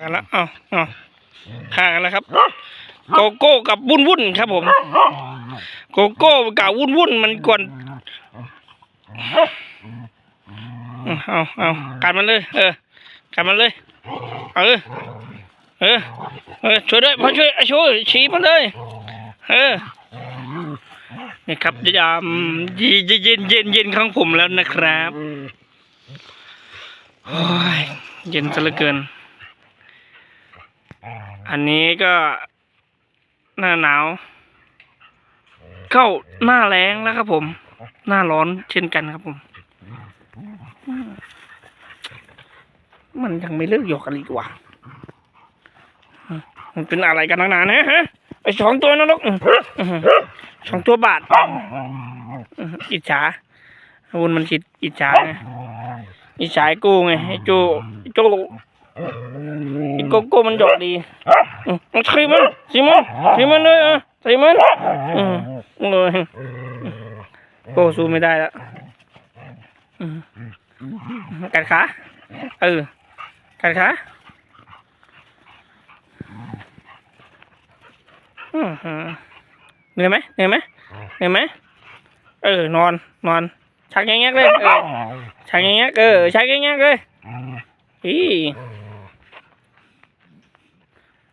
กันแล้วเอาเอาฆ่ากันแล้วครับ โกโก้กับวุ่นวุ่นครับผม โกโก้กับวุ่นวุ่นมันกวนเอาเอากัดมันเลย เออกัดมันเลย เออ เออ เออ ช่วยด้วยพ่อช่วยช่วยชี้มันเลย เออ นี่ครับยามเย็นเย็นเย็นเย็นของผมแล้วนะครับ โอ้ย เย็นซะเหลือเกิน อันนี้ก็หน้าหนาว เข้าหน้าแรงแล้วครับผม หน้าร้อนเช่นกันครับผม มันยังไม่เลิกหยอกกันอีกว่ะมันเป็นอะไรกันนักหนาเนี่ยฮะไอสองตัวนะลูกสองตัวบาทอิจฉาวุนมันคิดอิจฉาไงอิจฉาไอ้กูไงไอ้โจไอ้โจ ไอ้โกโก้มันหยอกดีมันคีมันทีมันทีมันเลยอะทีมันอืมเลยโกสู้ไม่ได้แล้วกัดขาเออกัดขาเหนื่อยไหมเหนื่อยไหมเหนื่อยไหมเออนอนนอนชักแงกๆเลยเออชักแงกๆเออชักแงกๆเลยอี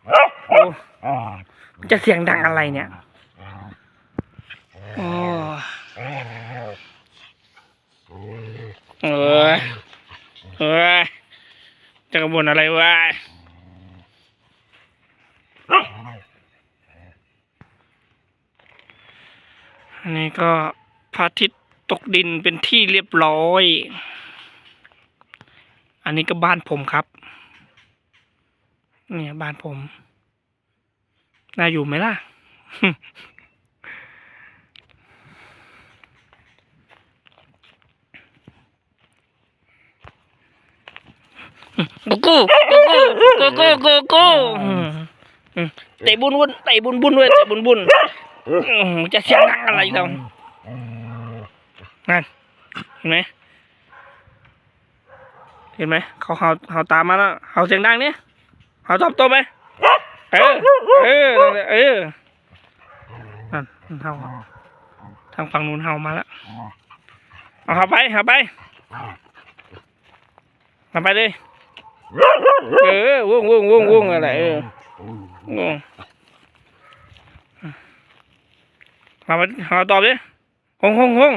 โอ้มันจะเสียงดังอะไรเนี่ยโอ้เออเออจะกระบวนอะไรวะอันนี้ก็พระอาทิตย์ตกดินเป็นที่เรียบร้อย อันนี้ก็บ้านผมครับ เนี่ยบ้านผม น่าอยู่ไหมล่ะกโก้โกโก้โกโก้โกโก้อืมอืมเตะบุญบุญเตะบุญบุญด้วยเตะบุญบุญจะเสียงดังอะไรเรานั่นเห็นไหมเห็นไหมเขาเขาเขาตามมาแล้วเขาเสียงดังเนี่ย เขาตอบโตัวไปเออเออเออนั่นมันเห่าทางฝั่งนู้นเห่ามาแล้วเอาเขาไปเขาไปเอาไปเลยเออวงวงวงวงอะไรเออวงมามาหาตอบดิฮงฮงฮง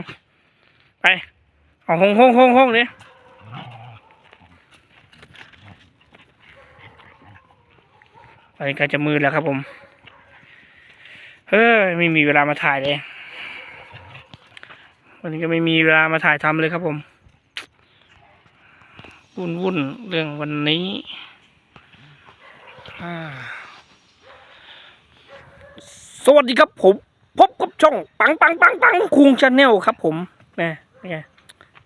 ไปเอาฮงฮงฮงฮง ดิไปใกล้จะมืดแล้วครับผม เฮ้ยไม่มีเวลามาถ่ายเลย วันนี้ก็ไม่มีเวลามาถ่ายทำเลยครับผม วุ่นวุ่นเรื่องวันนี้สวัสดีครับผม พบกับช่อง ปังปังปังปังคุงชาแนลครับผมนะนี่ไง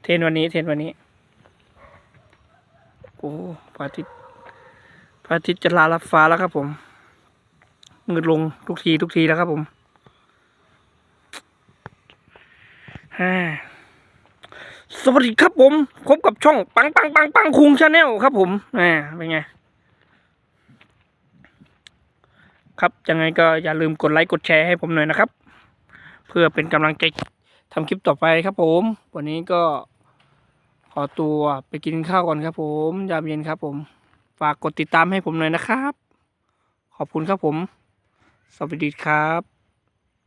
เทนวันนี้เทนวันนี้ โอ้พระอาทิตย์ อาทิตย์จะลาลับฟ้าแล้วครับผมมืดลงทุกทีทุกทีแล้วครับผมสวัสดีครับผมพบกับช่องปังปังปังปังคุงชาแนลครับผมอ่าเป็นไง ครับยังไงก็อย่าลืมกดไลค์กดแชร์ให้ผมหน่อยนะครับ เพื่อเป็นกำลังใจทำคลิปต่อไปครับผม วันนี้ก็ขอตัวไปกินข้าวก่อนครับผม ยามเย็นครับผม ฝากกดติดตามให้ผมหน่อยนะครับ ขอบคุณครับผม สวัสดีครับ